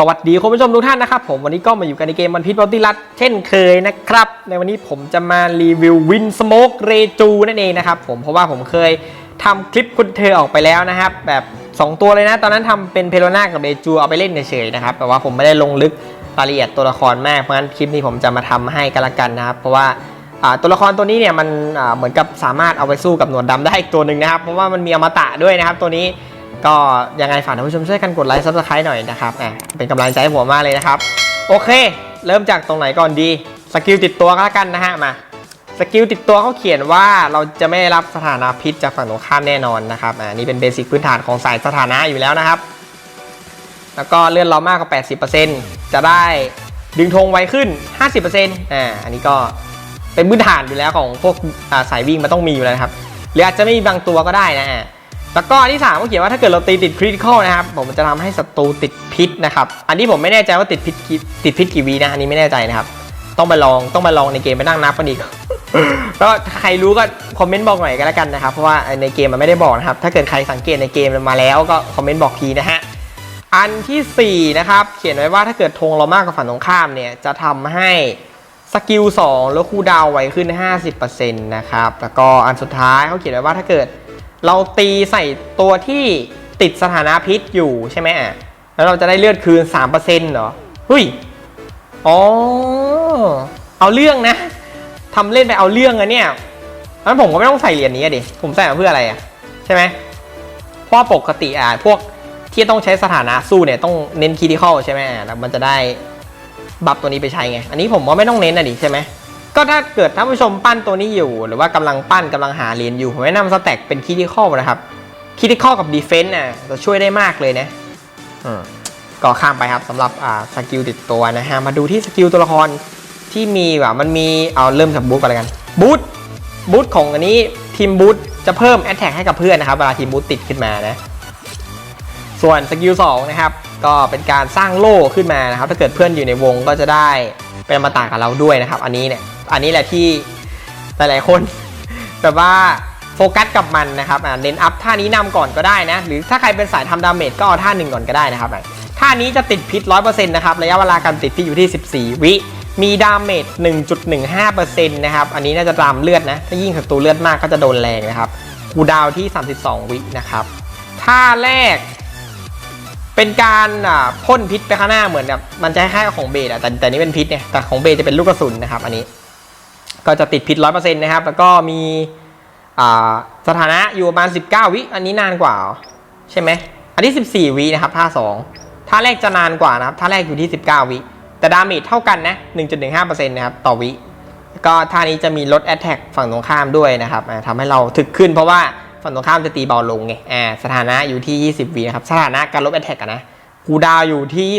สวัสดีคุณผู้ชมทุกท่านนะครับผมวันนี้ก็มาอยู่กันในเกมมันพิษบอลติลัดเช่นเคยนะครับ ในวันนี้ผมจะมารีวิววินสโมกเรจูนั่นเองนะครับผมเพราะว่าผมเคยทำคลิปคุณเธอออกไปแล้วนะครับ แบบ 2 ตัวเลยนะ ตอนนั้นทำเป็นเพโลนากับเรจูเอาไปเล่นเฉยๆนะครับแต่ว่าผมไม่ได้ลงลึกรายละเอียดตัวละครมากเพราะฉะนั้นคลิปนี้ผมจะมาทำให้กันละกันนะครับ เพราะว่าตัวละครตัวนี้เนี่ยมันเหมือนกับสามารถเอาไปสู้กับหนวดดำได้อีกตัวหนึ่งนะครับเพราะว่ามันมีอมตะด้วยนะครับตัวนี้ ก็ยังไงฝากท่านผู้ชมช่วยกันกดไลค์ซับสไครต์หน่อยนะครับอะเป็นกำลังใจให้ผมมากเลยนะครับ โอเค เริ่มจากตรงไหนก่อนดี สกิลติดตัวก็แล้วกันนะฮะมาสกิลติดตัวเขาเขียนว่าเราจะไม่รับสถานะพิษจากฝั่งตรงข้ามแน่นอนนะครับอ่านี่เป็นเบสิกพื้นฐานของสายสถานะอยู่แล้วนะครับ แล้วก็เลื่อนเรามากกว่า 80%จะได้ดึงธงไวขึ้น 50%อ่าอันนี้ก็เป็นพื้นฐานอยู่แล้วของพวกสายวิ่งมันต้องมีอยู่แล้วครับ หรืออาจจะไม่มีบางตัวก็ได้นะ แล้วก็อันที่ 3 ก็เขียนว่าถ้าเกิดเราตีติดคริติคอลนะครับ ผมจะทำให้ศัตรูติดพิษนะครับ อันนี้ผมไม่แน่ใจว่าติดพิษกี่ติดพิษกี่วีนะ อันนี้ไม่แน่ใจนะครับ ต้องไปลองต้องไปลองในเกมไปนั่งนับกันอีกก็ถ้าใครรู้ก็คอมเมนต์บอกหน่อยกันแล้วกันนะครับ เพราะว่าในเกมมันไม่ได้บอกนะครับ ถ้าเกิดใครสังเกตในเกมมาแล้วก็คอมเมนต์บอกทีนะฮะ อันทีสี่4นะครับ เขียนไว้ว่าถ้าเกิดธงเรามากกว่าฝั่งตรงข้ามเนี่ย จะทำให้สกิล2แล้วคูดาวไวขึ้น 50%นะครับ แล้วก็อันสุดท้ายเขาเขียนไว้ว่าถ้าเกิด เราตีใส่ตัวที่ติดสถานะพิษอยู่ใช่ไหมอะ แล้วเราจะได้เลือดคืน 3%เหรอเฮ้ย อ๋อ เอาเรื่องนะ ทำเล่นไปเอาเรื่องอะเนี่ยงั้นผมก็ไม่ต้องใส่เหรียญนี้ดิ ผมใส่มาเพื่ออะไรอะใช่ไหมเพราะปกติอะพวกที่ต้องใช้สถานะสู้เนี่ยต้องเน้นคีดิคอลใช่ไหมแล้วมันจะได้บัฟตัวนี้ไปใช้ไง อันนี้ผมว่าไม่ต้องเน้นอะดิใช่ไหม ก็ถ้าเกิดท่านผู้ชมปั้นตัวนี้อยู่ หรือว่ากำลังปั้นกำลังหาเหรียญอยู่ ผมแนะนำสแต็กเป็นคีดิคอลนะครับคีดิคอลกับดีเฟนต์น่ะจะช่วยได้มากเลยนะอืมก็ข้ามไปครับสำหรับสกิลติดตัวนะฮะมาดูที่สกิลตัวละครที่มีแบบมันมีเอาเริ่มจากบูทก่อนเลยกันบูทบูทของอันนี้ทีมบูทจะเพิ่มแอตแทกให้กับเพื่อนนะครับเวลาทีมบูทติดขึ้นมานะส่วนสกิล2นะครับก็เป็นการสร้างโล่ขึ้นมานะครับถ้าเกิดเพื่อนอยู่ในวงก็จะได้ เป็นมาต่างกับเราด้วยนะครับ อันนี้เนี่ยอันนี้แหละที่หลายๆคนแบบว่าโฟกัสกับมันนะครับเน้นอัพท่านี้นำก่อนก็ได้นะ หรือถ้าใครเป็นสายทำดาเมจก็เอาท่าหนึ่งก่อนก็ได้นะครับท่านี้จะติดพิษ 100%นะครับระยะเวลาการติดพิษอยู่ที่ 14 วิมีดาเมจ 1.15%นะครับ อันนี้น่าจะตามเลือดนะ ถ้ายิ่งศัตรูเลือดมากก็จะโดนแรงนะครับคูดาวที่ 32 วินะครับ ท่าแรก เป็นการอ่าพ่นพิษไปข้างหน้าเหมือนแบบมันจะคล้ายๆของเบสอะแต่แต่นี่เป็นพิษเนี่ยแต่ของเบสจะเป็นลูกกระสุนนะครับ อันนี้ ก็จะติดพิษร้อยเปอร์เซ็นต์นะครับ แล้วก็มีอ่าสถานะอยู่ประมาณ19วิอันนี้นานกว่า ใช่ไหมอันนี้14วินะครับท่า2ท่าแรกจะนานกว่านะครับท่าแรกอยู่ที่19วิแต่ดาเมจเท่ากันนะ1.15%นะครับต่อวิก็ท่านี้จะมีลดแอตแทกฝั่งตรงข้ามด้วยนะครับทำให้เราถึกขึ้นเพราะว่า ฝั่งตรงข้ามจะตีเบาลงไงอ่าสถานะอยู่ที่ 20วินะครับสถานะการลบแอตแทกกันะคูดาวอยู่ที่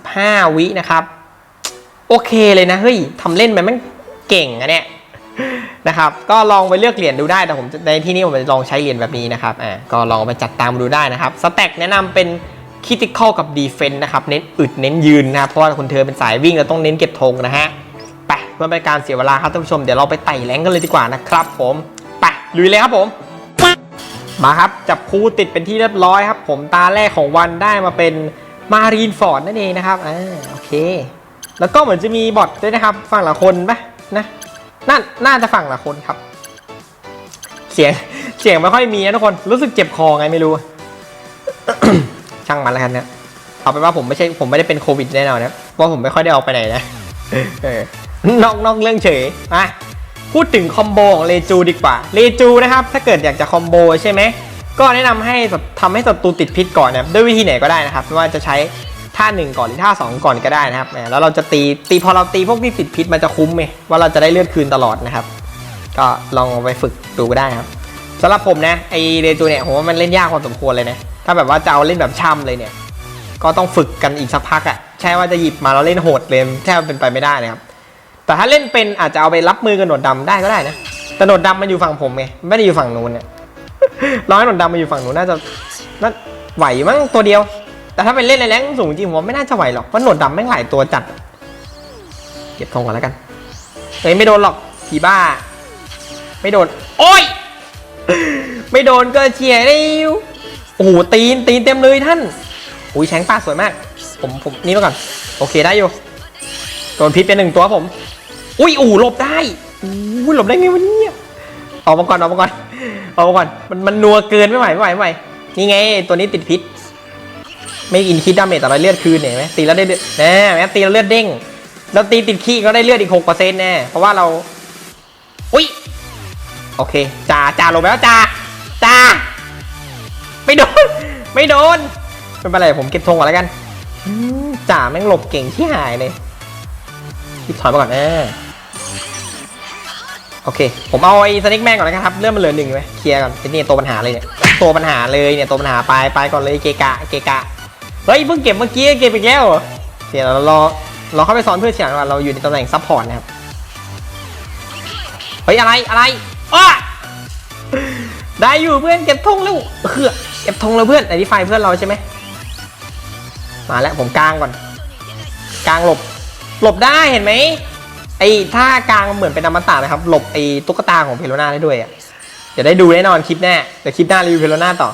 35 วินะครับ โอเคเลยนะเฮ้ยทำเล่นไปมันเก่งอะเนี่ยนะครับก็ลองไปเลือกเหรียญดูได้แต่ผมในที่นี้ผมจะลองใช้เหรียญแบบนี้นะครับอ่าก็ลองไปจัดตามดูได้นะครับสแต็กแนะนำเป็นคิติคอลกับดีเฟนต์นะครับเน้นอึดเน้นยืนนะครับเพราะว่าคุณเธอเป็นสายวิ่งเราต้องเน้นเก็บธงนะฮะไปเพื่อเป็นการเสียเวลาครับท่านผู้ชมเดี๋ยวเราไปไต่แรงกันเลยดีกว่านะครับผมไปลุยเลยครับผม มาครับ จับคู่ติดเป็นที่เรียบร้อยครับ ผมตาแรกของวันได้มาเป็นมารีนฟอร์ดนั่นเองนะครับอ่าโอเค แล้วก็เหมือนจะมีบอทด้วยนะครับ ฝั่งละคนปะนะน่าน่าจะฝั่งละคนครับ เสียงเสียงไม่ค่อยมีนะทุกคนรู้สึกเจ็บคอไงไม่รู้ ช่างมันแล้วกันนะเอาเป็นว่าผมไม่ใช่ผมไม่ได้เป็นโควิดแน่นอนนะเพราะผมไม่ค่อยได้ออกไปไหนนะเออนอกนอกเรื่องเฉยอะ พูดถึงคอมโบของเลจูดีกว่า เลจูนะครับ ถ้าเกิดอยากจะคอมโบใช่ไหม ก็แนะนำให้ทำให้ศัตรูติดพิษก่อนนะด้วยวิธีไหนก็ได้นะครับ ไม่ว่าจะใช้ท่าหนึ่งก่อนหรือท่าสองก่อนก็ได้นะครับ แล้วเราจะตีตีพอเราตีพวกที่ติดพิษมันจะคุ้มไหมว่าเราจะได้เลือดคืนตลอดนะครับ ก็ลองไปฝึกดูก็ได้ครับสำหรับผมนะไอเรจูเนี่ยผมว่ามันเล่นยากพอสมควรเลยนะ ถ้าแบบว่าจะเอาเล่นแบบช่ำเลยเนี่ย ก็ต้องฝึกกันอีกสักพักอะ่ะ ใช่ว่าจะหยิบมาแล้วเล่นโหดเลยแทบเป็นไปไม่ได้นะครับ แต่ถ้าเล่นเป็นอาจจะเอาไปรับมือกับหนวดดำได้ก็ได้นะ แต่โหนดดำมันอยู่ฝั่งผมไงไม่ได้อยู่ฝั่งนู้นเนี่ยร้อยโหนดดำมันอยู่ฝั่งนู้นน่าจะน่าไหวมั้งตัวเดียว แต่ถ้าเป็นเล่นในแรงสูงจริงผมไม่น่าจะไหวหรอกเพราะโหนดดำแม่งหลายตัวจัด เก็บธงก่อนแล้วกันเฮ้ยไม่โดนหรอกผีบ้า ไม่โดน โอ้ยไม่โดนก็เฉียเร็วโอ้โหตีนตีนเต็มเลยท่านอุ้ยแชงป้าสวยมาก ผมผมนี่มาก่อน โอเคได้อยู่โดนพิษเป็นหนึ่งตัวผม อุ้ยอู๋หลบได้อู้หลบได้ไงวะเนี่ยออกมาก่อนออกมาก่อนออกมาก่อนมันมันนัวเกินไม่ไหวไม่ไหวไม่ไหวนี่ไง ตัวนี้ติดพิษ ไม่อินคิดดาเมจแต่เราเลือดคืนเนี่ยเห็นไหมตีแล้วได้เลือดแน่แม้ตีแล้วเลือดเด้งเราตีติดขี้ก็ได้เลือดอีกหกเปอร์เซ็นต์แน่เพราะว่าเราอุ้ยโอเคจ่าจ่าลงไปแล้วจ่าจ่าไม่โดนไม่โดนไม่เป็นไรผมเก็บธงก่อนแล้วกันอืมจ่าแม่งหลบเก่งที่หายเลยรีบถอยมาก่อนเออ โอเค ผมเอาไอ้สเน็กแมนก่อนแล้วกันครับ เรื่องมันเหลือหนึ่งไหมเคลียร์ก่อนนี่ตัวปัญหาเลยเนี่ย ตัวปัญหาเลยเนี่ยตัวปัญหาไปไปก่อนเลยเกกะเกกะ เฮ้ยเพิ่งเก็บเมื่อกี้เก็บอีกแล้วเดี๋ยวเรารอเราเข้าไปซ้อนเพื่อนเฉียงว่าเราอยู่ในตำแหน่งซัพพอร์ตนะครับ เฮ้ยอะไรอะไรอ้ได้อยู่เพื่อนเก็บธงแล้วเฮือเก็บธงแล้วเพื่อนไอ้ที่ไฟเพื่อนเราใช่ไหมมาแล้วผมกลางก่อน กลางหลบ หลบได้เห็นไหม ไอ้ท่ากลางเหมือนเป็นอมตะนะครับ หลบไอ้ตุ๊กตาของเพโลนาได้ด้วยอะเดี๋ยวได้ดูแน่นอนคลิปหน้เดี๋ยวคลิปหน้ารีวิวเพโลนาต่อ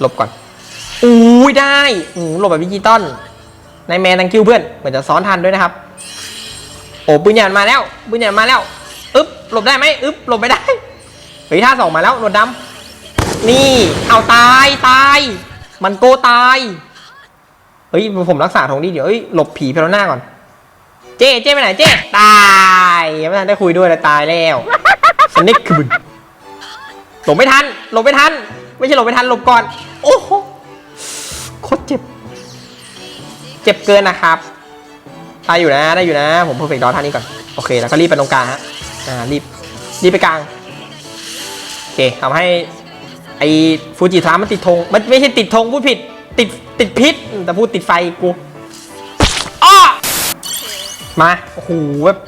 หลบก่อนอุ้ยได้อืหลบแบบดิจิตอลนายแมนทังคิวเพื่อนเหมือนจะซ้อนทันด้วยนะครับ โอ้ปืนใหญ่มาแล้วปืนใหญ่มาแล้วอึ๊บหลบได้ไหมอึ๊บหลบไม่ได้เฮ้ยท่าสองมาแล้วหนวดดำนี่เอาตายตายมันโกตายเฮ้ยผมรักษาทงดีเดี๋ยวเฮ้ยหลบผีเพโลนาก่อน เจ๊เจ๊ไปไหนเจ๊ตายยังไม่ทันได้คุยด้วยเลยตายแล้วสนิกคืนหลบไม่ทันหลบไม่ทัน ไม่ใช่หลบไม่ทันหลบก่อน โอ้โหโคตรเจ็บ เจ็บเกินนะครับได้อยู่นะได้อยู่นะ ผมเพอร์เฟกต์ดอท่านี้ก่อนโอเค แล้วก็รีบไปตรงกลางฮะอ่ารีบรีบไปกลางโอเคทำให้ไอ้ฟูจิทามันติดธงมันไม่ใช่ติดธงพูดผิด ติดติดพิษแต่พูดติดไฟกูอ้อ มาโอ้โหแบบ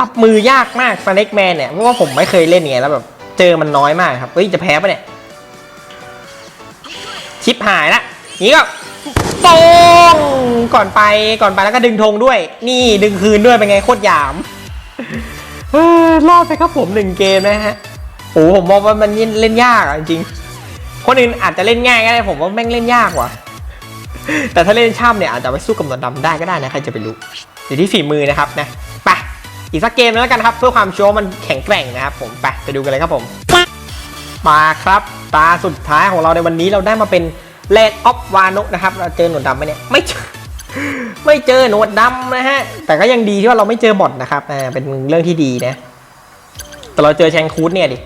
รับมือยากมากสเน็กแมนเนี่ยเพราะว่าผมไม่เคยเล่นไงแล้วแบบเจอมันน้อยมากครับเฮ้ยจะแพ้ปะเนี่ยชิปหายละนี้ก็โป้งก่อนไปก่อนไปแล้วก็ดึงธงด้วย นี่ดึงคืนด้วยเป็นไงโคตรหยามเออรอดไปครับผมหนึ่งเกมนะฮะโอ้ผมมองว่ามันเล่นยากอะจริงคนอื่นอาจจะเล่นง่ายก็ได้ผมว่าแม่งเล่นยากว่ะแต่ถ้าเล่นช่ำเนี่ยอาจจะไปสู้กับหนวดดำได้ก็ได้นะใครจะไปรู้ อยู่ที่ฝีมือนะครับนะไปอีกสักเกมแล้วกันครับ เพื่อความโชว์มันแข็งแกร่งนะครับผมไปไปดูกันเลยครับผมมาครับตาสุดท้ายของเราในวันนี้เราได้มาเป็นเลดออฟวานกนะครับ เราเจอหนวดดำไหมเนี่ยไม่เจอไม่เจอหนวดดำนะฮะ แต่ก็ยังดีที่ว่าเราไม่เจอบอทนะครับอ่าเป็นเรื่องที่ดีนะ แต่เราเจอแชงคูดเนี่ยดิ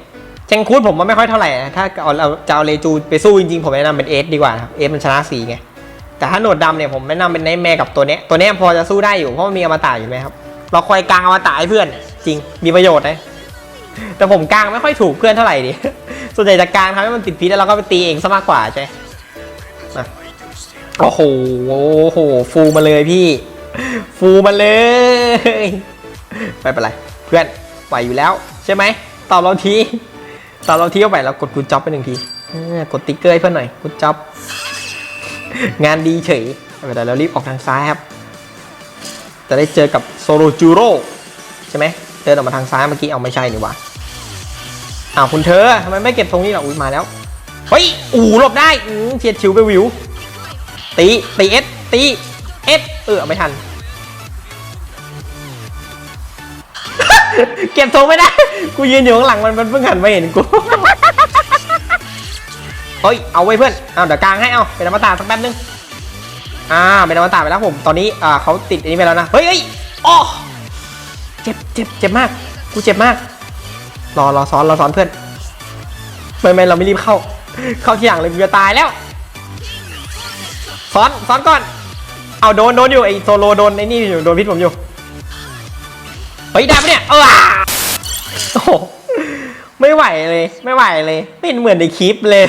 แชงคูดผมว่าไม่ค่อยเท่าไหร่นะถ้าเอาเราจะเอาเลจูไปสู้จริงๆผมแนะนำเป็นเอสดีกว่าครับเอสมันชนะสีไง แต่ถ้าหนวดดำเนี่ยผมแนะนำเป็นไนท์แมร์กับตัวเนี้ยตัวเนี้ยพอจะสู้ได้อยู่เพราะมันมีอมตะอยู่ไหมครับ เราคอยกลางอมตะให้เพื่อนจริงมีประโยชน์นะแต่ผมกลางไม่ค่อยถูกเพื่อนเท่าไหร่ดิส่วนใหญ่จะกลางทำให้มันติดพิษแล้วเราก็ไปตีเองซะมากกว่าใช่ไหมโอ้โหโอ้โห ฟูมาเลยพี่ ฟูมาเลย ไม่เป็นไร เพื่อนไหวอยู่แล้ว ใช่ไหมตอบเราทีตอบเราทีเข้าไปเรากดกูจ็อบไปหนึ่งทีกดติ๊กเกอร์ให้เพื่อนหน่อยกูจ็อบ งานดีเฉยไม่เรเรารีบออกทางซ้ายครับ จะได้เจอกับโซโลจูโร่ใช่ไหมเดินออกมาทางซ้ายเมื่อกี้เอาไม่ใช่นี่ว่าอ้าวคุณเธอทำไมไม่เก็บตรงนี้ล่ะอุ้ยมาแล้วเฮ้ยอู๋หลบได้เฉียดฉิวไปวิวตีตีเอสตีเอสเออไม่ทัน เก็บธงไม่ได้ กูยืนอยู่ข้างหลังมันมันเพิ่งหันมาเห็นกู ฮ้ย เอาไว้เพื่อนเอาเดี๋ยวกลางให้เอาเป็นอมตะสักแป๊บนึง อ่า เป็นอมตะไปแล้วผม ตอนนี้อ่าเขาติดอันนี้ไปแล้วนะ เฮ้ยเฮ้ยอ๋อเจ็บเจ็บเจ็บมาก กูเจ็บมาก รอรอซ้อนรอซ้อนเพื่อน ไม่ไม่เราไม่รีบเข้า เข้าที่หลังเลยกูจะตายแล้ว ซ้อนซ้อนก่อน เอาโดนโดนอยู่ไอโซโลโดนไอ้นี่อยู่โดนพิษผมอยู่ เฮ้ยได้ปะเนี่ย เออโอ้ ไม่ไหวเลย ไม่ไหวเลยไม่เหมือนในคลิปเลย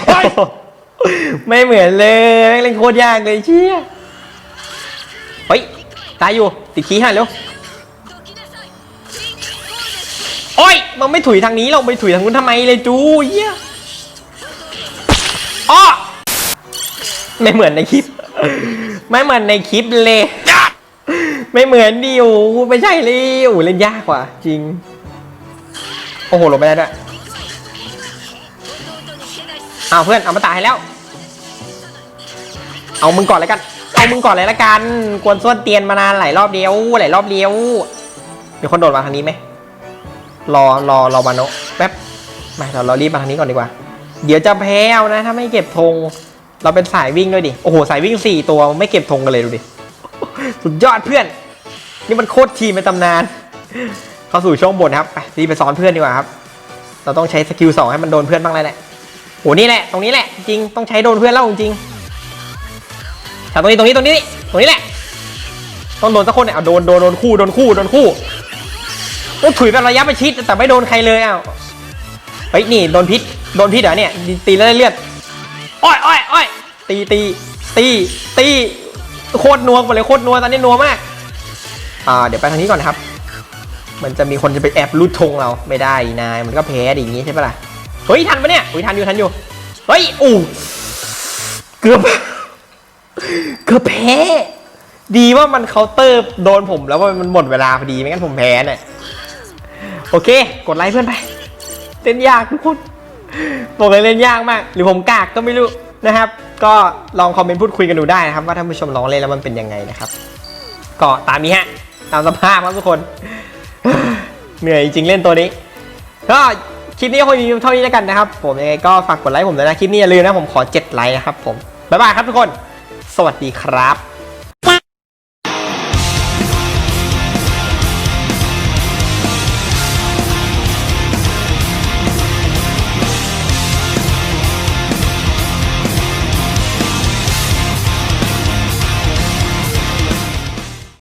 ไม่เหมือนเลยแม่งเล่นโคตรยากเลยเชี่ยเฮ้ยตายอยู่ ติดขี้ให้เร็วโอ้ยมันไม่ถุยทางนี้เราไปถุยทางนู้นทำไมเลยจูเยี่ยอ้อไม่เหมือนในคลิป ไม่เหมือนในคลิปเลย ไม่เหมือนดิโอไม่ใช่เลยโอ้เล่นยากกว่า จริง โอ้โหหลบไม่ได้ด้วย เอาเพื่อนเอามาตายให้แล้ว เอามึงก่อนเลยกัน เอามึงก่อนเลยละกัน กวนส้วนเตียนมานานหลายรอบเดียวหลายรอบเดียวมีคนโดดมาทางนี้ไหมรอรอรอมาโนะแป๊บไม่เราเรารีบมาทางนี้ก่อนดีกว่า เดี๋ยวจะแพ้เอานะถ้าไม่เก็บธงเราเป็นสายวิ่งด้วยดิโอ้โหสายวิ่งสี่ตัวไม่เก็บธงกันเลยดูดิสุดยอดเพื่อน นี่มันโคตรทีมในตำนาน เข้าสู่ช่วงบนครับไปรีบไปสอนเพื่อนดีกว่าครับ เราต้องใช้สกิลสองให้มันโดนเพื่อนบ้างแล้วแหละ อ้นี่แหละ ตรงนี้แหละ จริง ต้องใช้โดนเพื่อนแล้วจริงๆแต่ตรงนี้ตรงนี้ตรงนี้นี่ตรงนี้แหละ ต้องโดนสักคนเนี่ยเอาโดนโดนโดนคู่โดนคู่โดนคู่ก็ถุยแบบระยะประชิดแต่ไม่โดนใครเลยอ้าวเฮ้ยนี่โดนพิษโดนพิษเหรอเนี่ยตีแล้วได้เลือดอ้อยอ้อยอ้อยตีตีตีตีโคตรนัวหมดเลยโคตรนัวตอนนี้นัวมากอ่าเดี๋ยวไปทางนี้ก่อนนะครับ มันจะมีคนจะไปแอบรูดธงเราไม่ได้นายมันก็แพ้ดิอย่างงี้ใช่ปะล่ะ เฮ้ยทันปะเนี่ยอุ้ยทันอยู่ทันอยู่ เฮ้ยอู้เกือบเกือบแพ้ ดีว่ามันเคาน์เตอร์โดนผมแล้วว่ามันหมดเวลาพอดีไม่งั้นผมแพ้เนี่ยโอเค กดไลค์เพื่อนไปเล่นยากทุกคนบอกเลยเล่นยากมาก หรือผมกากก็ไม่รู้นะครับ ก็ลองคอมเมนต์พูดคุยกันดูได้นะครับ ว่าท่านผู้ชมลองเล่นแล้วมันเป็นยังไงนะครับ ก็ตามนี้ฮะตามสภาพครับทุกคน เหนื่อยจริงๆเล่นตัวนี้ก็ คลิปนี้คงมีเท่านี้แล้วกันนะครับ ผมยังไงก็ฝากกดไลค์ผมด้วยนะ คลิปนี้อย่าลืมนะผมขอ 7 ไลค์นะครับผม บ๊ายบายครับทุกคน สวัสดีครับ